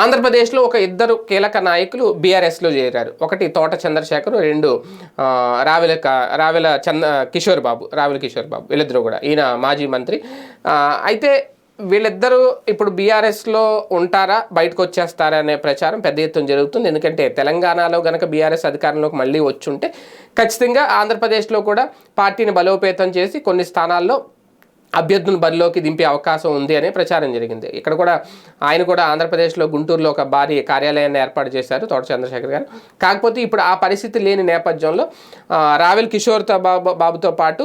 ఆంధ్రప్రదేశ్లో ఒక ఇద్దరు కీలక నాయకులు బీఆర్ఎస్లో చేరారు. ఒకటి తోట చంద్రశేఖర్ రెండు రావెల రావెల చంద కిషోర్ బాబు రావెల కిషోర్ బాబు వీళ్ళిద్దరూ కూడా ఈయన మాజీ మంత్రి. అయితే వీళ్ళిద్దరూ ఇప్పుడు బీఆర్ఎస్లో ఉంటారా బయటకు వచ్చేస్తారా అనే ప్రచారం పెద్ద ఎత్తున జరుగుతుంది. ఎందుకంటే తెలంగాణలో గనక బీఆర్ఎస్ అధికారంలోకి మళ్ళీ వచ్చుంటే ఖచ్చితంగా ఆంధ్రప్రదేశ్లో కూడా పార్టీని బలోపేతం చేసి కొన్ని స్థానాల్లో అభ్యర్థులను బరిలోకి దింపే అవకాశం ఉంది అనే ప్రచారం జరిగింది. ఇక్కడ కూడా ఆయన కూడా ఆంధ్రప్రదేశ్లో గుంటూరులో ఒక భారీ కార్యాలయాన్ని ఏర్పాటు చేశారు తోట చంద్రశేఖర్ గారు. కాకపోతే ఇప్పుడు ఆ పరిస్థితి లేని నేపథ్యంలో రావెల్ కిషోర్తో బాబు బాబుతో పాటు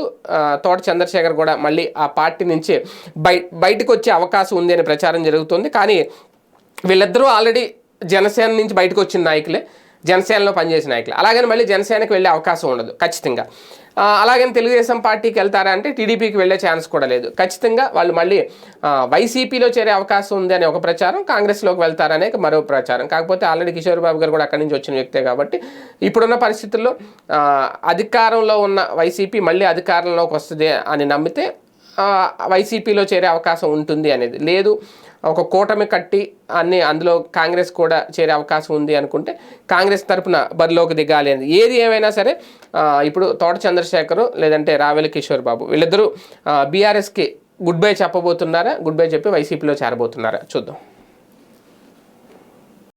తోట చంద్రశేఖర్ కూడా మళ్ళీ ఆ పార్టీ నుంచి బయ బయటకు వచ్చే అవకాశం ఉంది అనే ప్రచారం జరుగుతుంది. కానీ వీళ్ళిద్దరూ ఆల్రెడీ జనసేన నుంచి బయటకు వచ్చిన నాయకులే. జనసేనలో పనిచేసిన నాయకులు. అలాగని మళ్ళీ జనసేనకి వెళ్ళే అవకాశం ఉండదు ఖచ్చితంగా. అలాగని తెలుగుదేశం పార్టీకి వెళ్తారా అంటే టీడీపీకి వెళ్ళే ఛాన్స్ కూడా లేదు. ఖచ్చితంగా వాళ్ళు మళ్ళీ వైసీపీలో చేరే అవకాశం ఉంది అనే ఒక ప్రచారం కాంగ్రెస్లోకి వెళ్తారనే మరో ప్రచారం. కాకపోతే ఆల్రెడీ కిషోర్ బాబు గారు కూడా అక్కడి నుంచి వచ్చిన వ్యక్తే కాబట్టి ఇప్పుడున్న పరిస్థితుల్లో అధికారంలో ఉన్న వైసీపీ మళ్ళీ అధికారంలోకి వస్తుంది అని నమ్మితే వైసీపీలో చేరే అవకాశం ఉంటుంది అనేది. లేదు ఒక కూటమి కట్టి అన్ని అందులో కాంగ్రెస్ కూడా చేరే అవకాశం ఉంది అనుకుంటే కాంగ్రెస్ తరపున బరిలోకి దిగాలి అనేది. ఏది ఏమైనా సరే ఇప్పుడు తోట చంద్రశేఖర్ లేదంటే రావెల కిషోర్ బాబు వీళ్ళిద్దరూ బీఆర్ఎస్కి గుడ్ బై చెప్పబోతున్నారా? గుడ్ బై చెప్పి వైసీపీలో చేరబోతున్నారా? చూద్దాం.